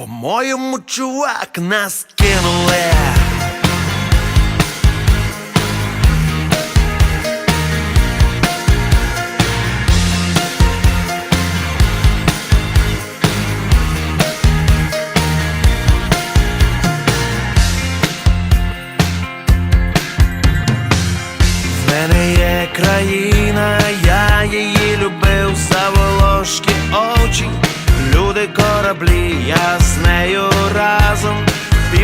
По-моєму, чувак, нас кинули. Країна, я її любив за волошки очі, люди кораблі, я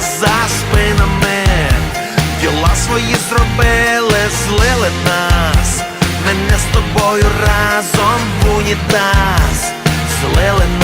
за спинами, діла свої зробили, злили нас, мене з тобою разом в унітаз, злили нас.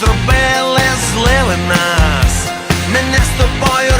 зробили, злили нас, мене з тобою.